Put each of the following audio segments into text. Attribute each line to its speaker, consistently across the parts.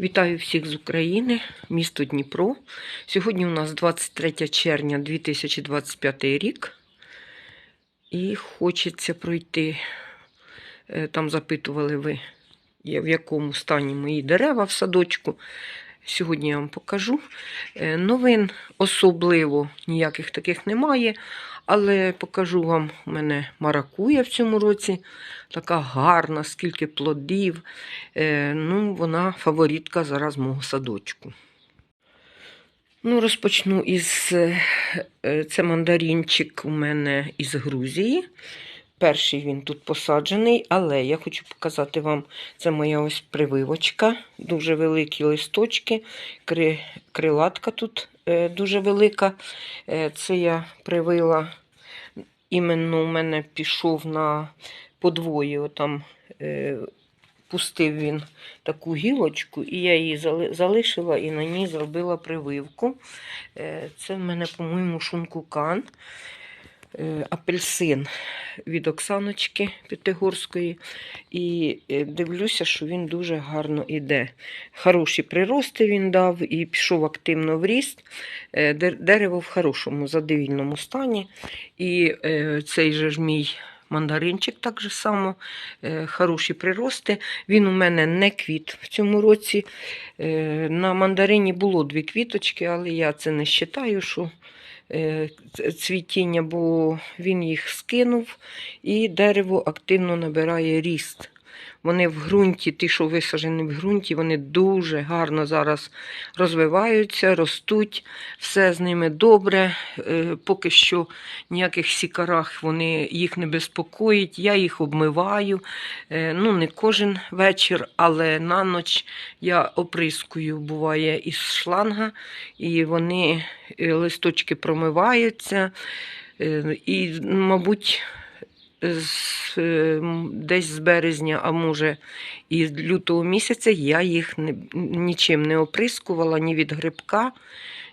Speaker 1: Вітаю всіх з України, місто Дніпро. Сьогодні у нас 23 червня 2025 рік. І хочеться пройти. е, Там запитували ви, в якому стані мої дерева в садочку. Сьогодні я вам покажу. Е, Новин особливо ніяких таких немає, але покажу вам у мене маракуя в цьому році. Така гарна, скільки плодів. Е, ну, вона фаворитка зараз мого садочку. Ну, розпочну із е, це мандаринчик у мене із Грузії. Перший він тут посаджений, але я хочу показати вам, це моя ось прививочка, дуже великі листочки, кри, крилатка тут е, дуже велика. Е, це я привила, іменно у мене пішов на подвоє, отам е, пустив він таку гілочку, і я її залишила і на ній зробила прививку. Е, Це в мене, по-моєму, шункукан. Е, Апельсин від Оксаночки П'ятигорської. І е, дивлюся, що він дуже гарно іде. Хороші прирости він дав і пішов активно в ріст. Е, Дерево в хорошому задовільному стані. І цей же ж мій мандаринчик так же само, хороші прирости. Він у мене не квіт в цьому році. На мандарині було дві квіточки, але я це не вважаю, що цвітіння, бо він їх скинув, і дерево активно набирає ріст. Вони в ґрунті, ті, що висаджені в ґрунті, вони дуже гарно зараз розвиваються, ростуть, все з ними добре. Е, Поки що ніяких сікарах вони їх не безпокоїть. Я їх обмиваю. Е, Ну, не кожен вечір, але на ніч я оприскую, буває, із шланга, і вони е, листочки промиваються. І, мабуть, з, десь з березня, а може і з лютого місяця я їх не, нічим не оприскувала ні від грибка,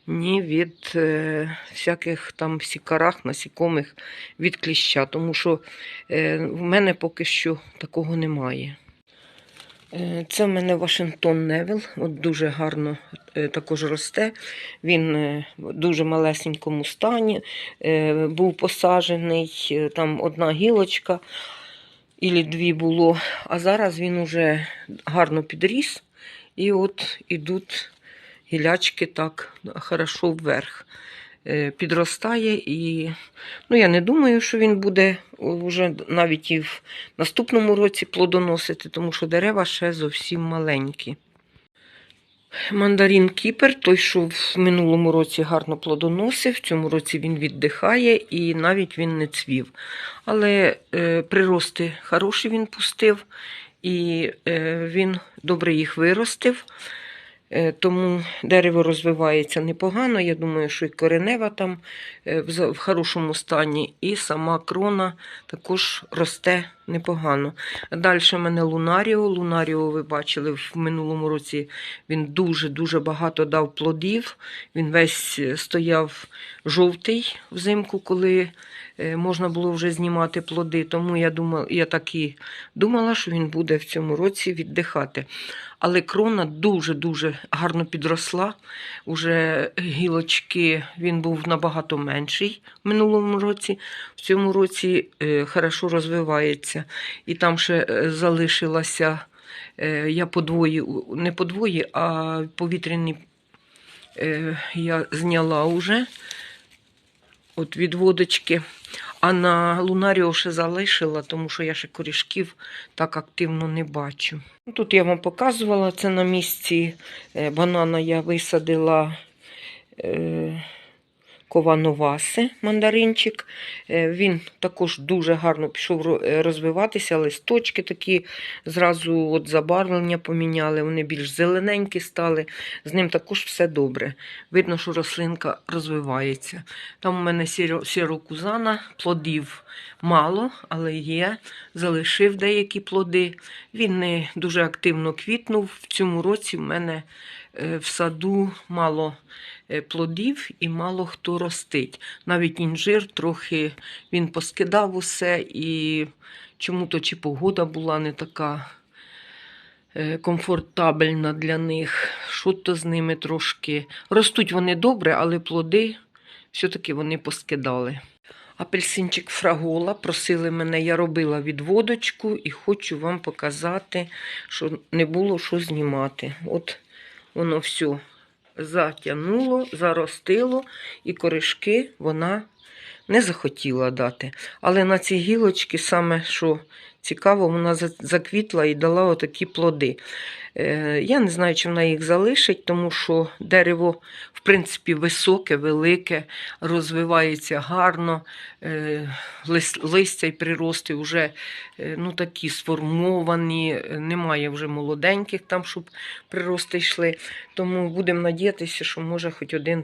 Speaker 1: ні від е, всяких там сікарах, насікомих від кліща, тому що е, в мене поки що такого немає. Е, Це в мене Вашингтон Невіл, от дуже гарно е, також росте. Він е, в дуже малесенькому стані, був посаджений, там одна гілочка, і дві було, а зараз він уже гарно підріс, і от ідуть гілячки так хорошо вверх. Е, Підростає і ну, я не думаю, що він буде вже навіть і в наступному році плодоносити, тому що дерева ще зовсім маленькі. Мандарин Кіпер, той, що в минулому році гарно плодоносив, в цьому році він віддихає і навіть він не цвів. Але е, прирости хороші він пустив, і е, він добре їх виростив. Е, Тому дерево розвивається непогано. Я думаю, що і коренева там е, в хорошому стані, і сама крона також росте непогано. Далі в мене Лунаріо. Лунаріо, ви бачили, в минулому році він дуже-дуже багато дав плодів. Він весь е, стояв жовтий взимку, коли е, можна було вже знімати плоди. Тому я думала, я так і думала, що він буде в цьому році віддихати. Але крона дуже-дуже гарно підросла. Уже гілочки він був набагато менший в минулому році. В цьому році е, хорошо розвивається. І там ще е, залишилася, е, я подвої, не подвої, а повітряні е, я зняла уже от від водочки. А на Лунаріо ще залишила, тому що я ще корішків так активно не бачу. Ну, Тут я вам показувала це на місці банана я висадила ковановаси, мандаринчик. Е, Він також дуже гарно пішов е, розвиватися, листочки такі зразу от забарвлення поміняли, вони більш зелененькі стали. З ним також все добре. Видно, що рослинка розвивається. Там у мене сіро- сірокузана, плодів мало, але є. Залишив деякі плоди. Він не дуже активно квітнув. В цьому році в мене е, в саду мало плодів і мало хто ростить. Навіть інжир трохи він поскидав усе, і чому-то чи погода була не така е, комфортабельна для них. Що то з ними трошки. Ростуть вони добре, але плоди все-таки вони поскидали. Апельсинчик фрагола просили мене, я робила відводочку і хочу вам показати, що не було що знімати. От воно все затягнуло, заростило, і коришки вона не захотіла дати. Але на ці гілочки, саме що цікаво, вона заквітла і дала отакі плоди. Е, Я не знаю, чи вона їх залишить, тому що дерево, в принципі, високе, велике, розвивається гарно, е, листя й прирости вже е, ну, такі сформовані, немає вже молоденьких там, щоб прирости йшли. Тому будемо надіятися, що може хоч один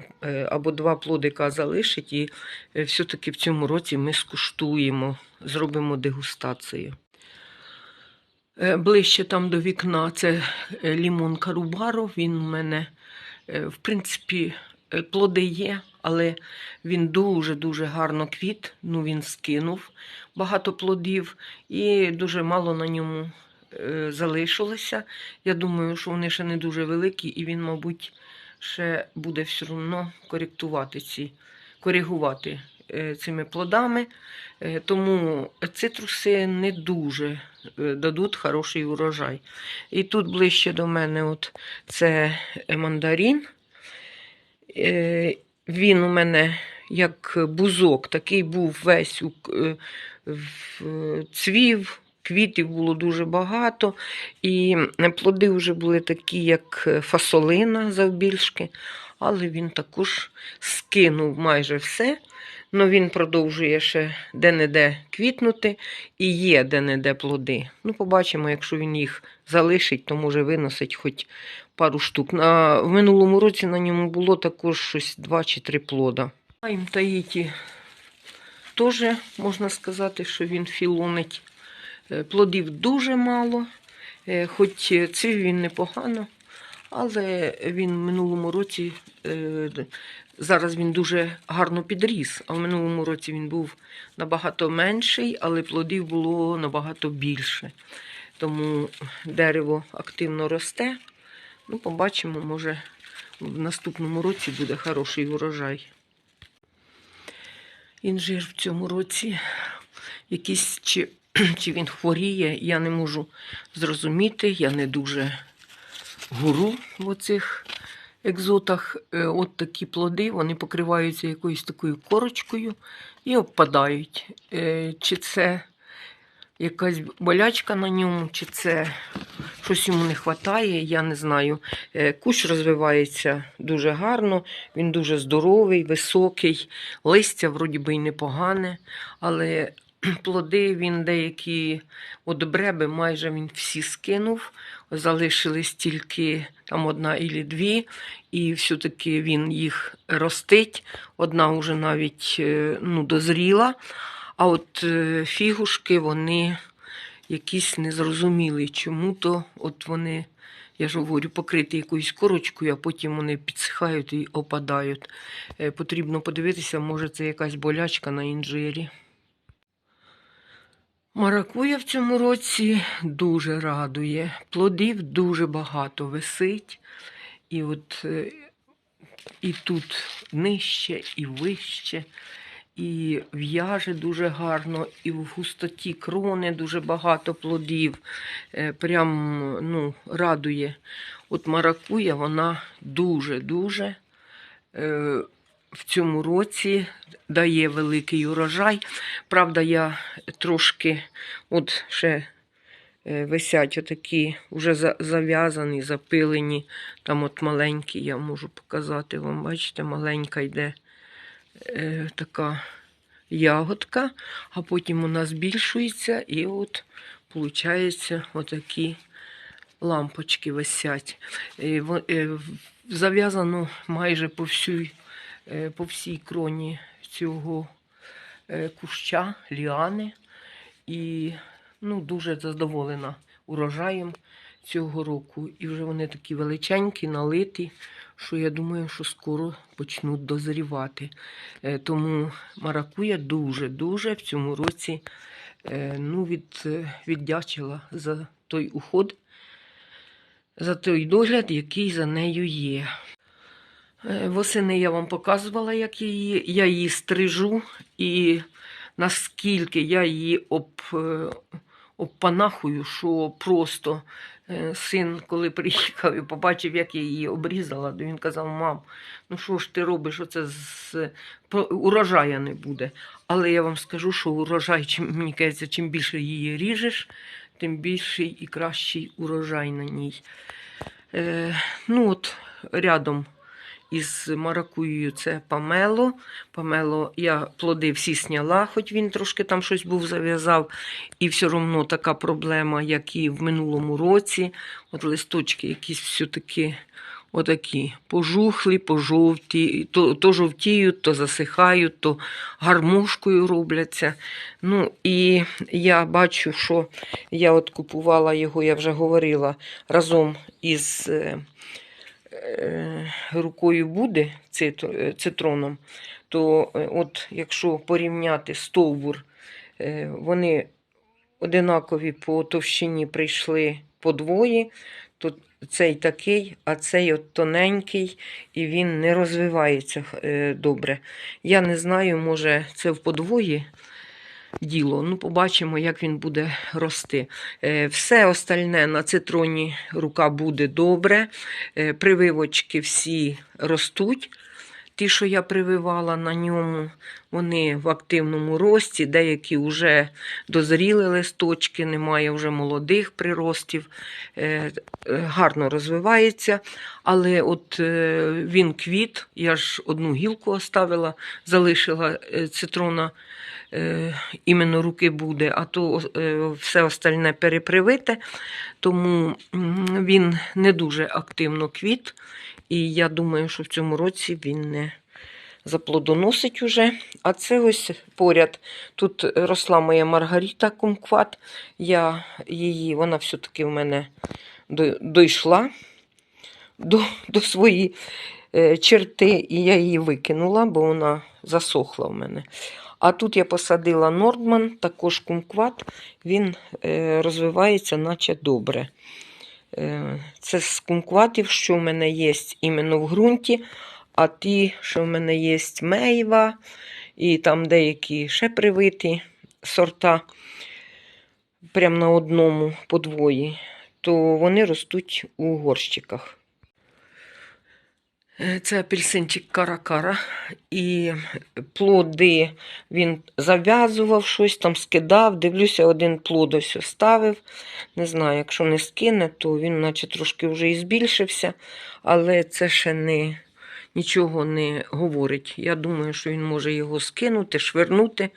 Speaker 1: або два плодика залишить, і все-таки в цьому році ми скуштуємо, зробимо дегустацію. Е, Ближче там до вікна це е, лімон карубаро. Він у мене, е, в принципі, плоди є, але він дуже-дуже гарно квіт. Ну, він скинув багато плодів і дуже мало на ньому залишилося. Я думаю, що вони ще не дуже великі, і він, мабуть, ще буде все одно коректувати ці, коригувати цими плодами. Е, Тому цитруси не дуже е, дадуть хороший урожай. І тут ближче до мене от це мандарин. Е, Він у мене як бузок, такий був весь у е, е, цвів, квітів було дуже багато, і плоди вже були такі, як фасолина завбільшки, але він також скинув майже все. Ну, він продовжує ще де-не-де квітнути і є де-не-де плоди. Ну, побачимо, якщо він їх залишить, то може виносить хоч пару штук. На, в минулому році на ньому було також щось два чи три плода. А таїті теж можна сказати, що він філонить. Е, Плодів дуже мало, е, хоч цвів він непогано, але він в минулому році, е, зараз він дуже гарно підріс, а в минулому році він був набагато менший, але плодів було набагато більше. Тому дерево активно росте. Ну, побачимо, може в наступному році буде хороший урожай. Інжир в цьому році якийсь чи, чи він хворіє, я не можу зрозуміти. Я не дуже гуру в оцих екзотах. Е, От такі плоди, вони покриваються якоюсь такою корочкою і обпадають. Е, Чи це якась болячка на ньому, чи це щось йому не вистачає, я не знаю. Е, Кущ розвивається дуже гарно, він дуже здоровий, високий, листя вроді би й непогане, але плоди він деякі, от бреби майже він всі скинув, залишились тільки там одна і дві, і все-таки він їх ростить. Одна вже навіть е, ну, дозріла, а от е, фігушки, вони якісь незрозумілі. Чому то от вони, я ж говорю, покриті якоюсь корочкою, а потім вони підсихають і опадають. Е, Потрібно подивитися, може це якась болячка на інжирі. Маракуя в цьому році дуже радує. Плодів дуже багато висить. І от е, і тут нижче, і вище, і в'яже дуже гарно, і в густоті крони дуже багато плодів. Е, Прям ну, радує. От маракуя, вона дуже-дуже е, в цьому році дає великий урожай. Правда, я трошки от ще е, висять отакі, вже зав'язані, запилені. Там от маленькі, я можу показати вам, бачите, маленька йде е, така ягодка, а потім вона збільшується і от виходить отакі лампочки висять. Е, е, Зав'язано майже по всій, по всій кроні цього е, куща, ліани. І ну, дуже задоволена урожаєм цього року. І вже вони такі величенькі, налиті, що я думаю, що скоро почнуть дозрівати. Е, Тому маракуя дуже-дуже в цьому році е, ну, від, е, віддячила за той уход, за той догляд, який за нею є. Е, Восени я вам показувала, як її. Я її стрижу і наскільки я її об, е, обпанахую, що просто е, син, коли приїхав і побачив, як я її обрізала, то він казав: мам, ну що ж ти робиш? Оце з урожая не буде. Але я вам скажу, що урожай, чим мені кажеться, чим більше її ріжеш, тим більший і кращий урожай на ній. Е, ну от рядом із маракуєю це памело. Памело я плоди всі сняла, хоч він трошки там щось був зав'язав. І все одно така проблема, як і в минулому році. От листочки якісь все-таки отакі пожухлі, пожовті, то, то жовтіють, то засихають, то гармошкою робляться. Ну і я бачу, що я от купувала його, я вже говорила, разом із е, е, рукою буде е, цитроном, то е, от якщо порівняти стовбур, е, вони одинакові по товщині прийшли подвоє, то цей такий, а цей от тоненький, і він не розвивається добре. Я не знаю, може це в подвої діло. Ну, побачимо, як він буде рости. Е, Все остальне на цитроні рука буде добре. Е, Прививочки всі ростуть. Ті, що я прививала на ньому, вони в активному рості, деякі вже дозріли листочки, немає вже молодих приростів, Е, е, гарно розвивається. Але от е, він квіт, я ж одну гілку оставила, залишила цитрона, іменно руки буде, а то все остальне перепривите, тому він не дуже активно квіт. І я думаю, що в цьому році він не заплодоносить уже. А це ось поряд. Тут росла моя Маргарита Кумкват. Я її, вона все-таки в мене дійшла до, до своєї е, черти, і я її викинула, бо вона засохла в мене. А тут я посадила Нордман, також кумкват, він е, розвивається наче добре. Е, Це з кумкватів, що в мене є іменно в ґрунті, а ті, що в мене є мейва, і там деякі ще привиті сорта, прямо на одному подвої, то вони ростуть у горщиках. Це апельсинчик каракара. І плоди він зав'язував щось, там скидав. Дивлюся, один плод ось оставив. Не знаю, якщо не скине, то він наче трошки вже і збільшився, але це ще не, нічого не говорить. Я думаю, що він може його скинути, швирнути.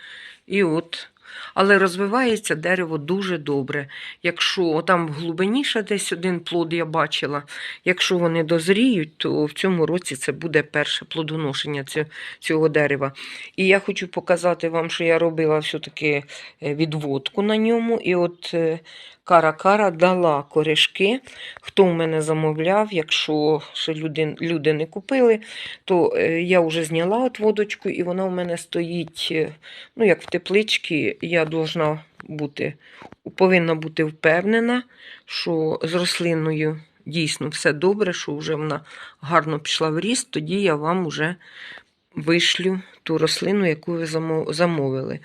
Speaker 1: І от. Але розвивається дерево дуже добре. Якщо там глибиніше десь один плод я бачила, якщо вони дозріють, то в цьому році це буде перше плодоношення цього, дерева. І я хочу показати вам, що я робила все-таки е, відводку на ньому. І от е, Кара-Кара дала корішки. Хто в мене замовляв, якщо ще люди, люди не купили, то е, я вже зняла от водочку, і вона в мене стоїть, е, ну, як в тепличці, я должна бути, повинна бути впевнена, що з рослиною дійсно все добре, що вже вона гарно пішла в ріст, тоді я вам вже вишлю ту рослину, яку ви замовили.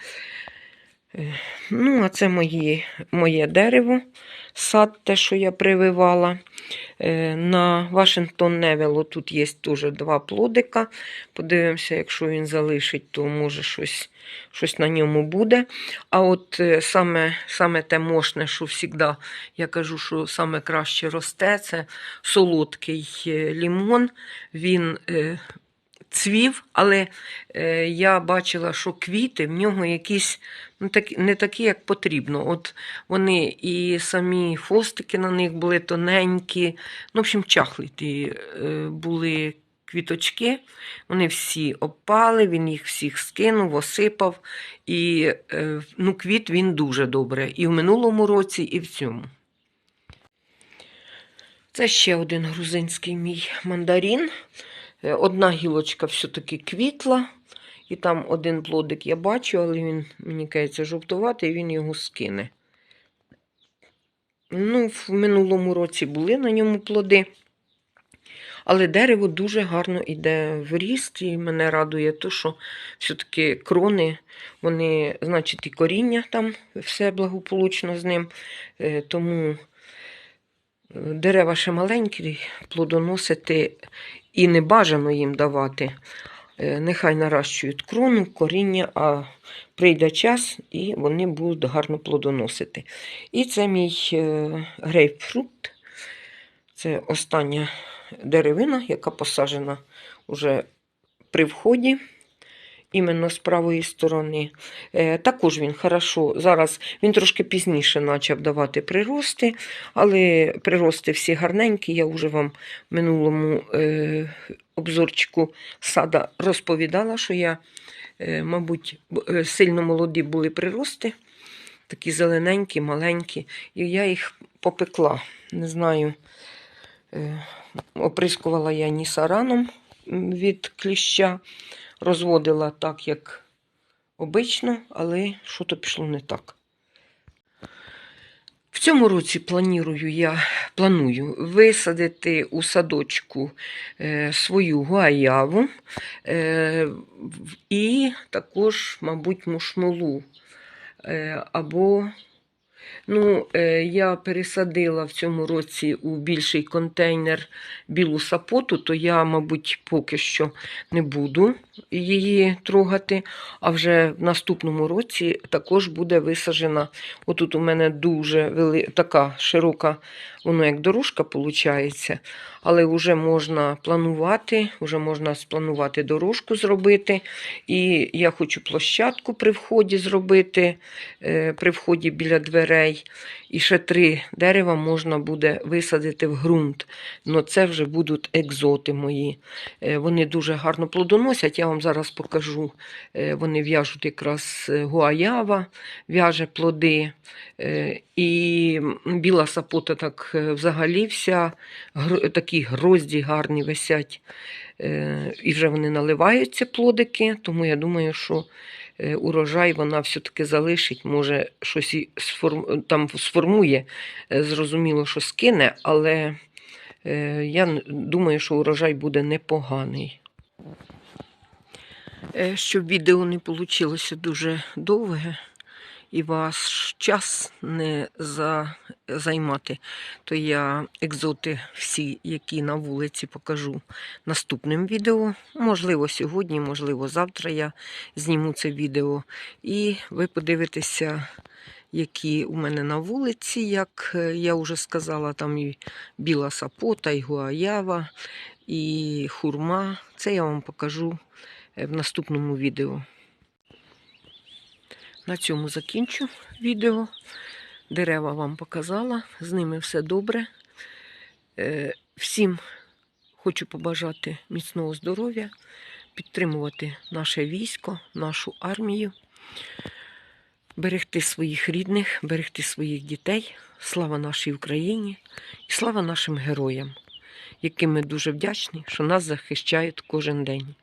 Speaker 1: Ну, а це мої, моє дерево, сад, те, що я прививала. Е, На Вашингтон Невело тут є теж два плодика. Подивимося, якщо він залишить, то може щось, щось на ньому буде. А от е, саме, саме те мощне, що завжди я кажу, що саме краще росте, це солодкий е, лімон. Він цвів, але я бачила, що квіти в нього якісь не такі, як потрібно. От вони і самі хвостики на них були тоненькі. Ну, в общем, чахлі ті е, були квіточки. Вони всі опали, він їх всіх скинув, осипав. І е, ну, квіт він дуже добре. І в минулому році, і в цьому. Це ще один грузинський мій мандарин. Е, Одна гілочка все-таки квітла, і там один плодик я бачу, але він, мені кажеться, жовтуватий, він його скине. Ну, в минулому році були на ньому плоди. Але дерево дуже гарно йде в ріст, і мене радує те, що все-таки крони, вони, значить, і коріння там все благополучно з ним. Е, Тому е, дерева ще маленькі, плодоносити і не бажано їм давати. Е, Нехай наращують крону, коріння, а прийде час і вони будуть гарно плодоносити. І це мій е, грейпфрут. Це остання деревина, яка посаджена уже при вході, іменно з правої сторони. Е, також він хорошо, зараз він трошки пізніше почав давати прирости, але прирости всі гарненькі. Я вже вам в минулому е, обзорчику сада розповідала, що я, е, мабуть, сильно молоді були прирости, такі зелененькі, маленькі, і я їх попекла. Не знаю. Оприскувала я нісараном від кліща, розводила так, як обично, але що то пішло не так. В цьому році планую я планую висадити у садочку е, свою гуаяву е, і також, мабуть, мушмолу. Е, або Ну, е, я пересадила в цьому році у більший контейнер білу сапоту, то я, мабуть, поки що не буду її трогати. А вже в наступному році також буде висаджена. Отут у мене дуже вели... така широка, воно як дорожка виходить, але вже можна планувати, вже можна спланувати дорожку зробити. І я хочу площадку при вході зробити, е, при вході біля дверей. І ще три дерева можна буде висадити в ґрунт. Ну це вже будуть екзоти мої. Е, Вони дуже гарно плодоносять. Я вам зараз покажу. Е, Вони в'яжуть якраз е, гуаява, в'яже плоди. І біла сапота так взагалі вся такі грозді гарні висять. І вже вони наливаються плодики, тому я думаю, що урожай вона все-таки залишить, може щось і сформ... там сформує, е, зрозуміло, що скине, але е, я думаю, що урожай буде непоганий. Е, Щоб відео не вийшло дуже довге і ваш час не за... займати, то я екзоти всі, які на вулиці, покажу наступним відео. Можливо, сьогодні, можливо, завтра я зніму це відео. І ви подивитеся, які у мене на вулиці, як е, я вже сказала, там і біла сапота, і гуаява, і хурма. Це я вам покажу е, в наступному відео. На цьому закінчу відео. Дерева вам показала, з ними все добре. Е, Всім хочу побажати міцного здоров'я, підтримувати наше військо, нашу армію, берегти своїх рідних, берегти своїх дітей. Слава нашій Україні і слава нашим героям, яким ми дуже вдячні, що нас захищають кожен день.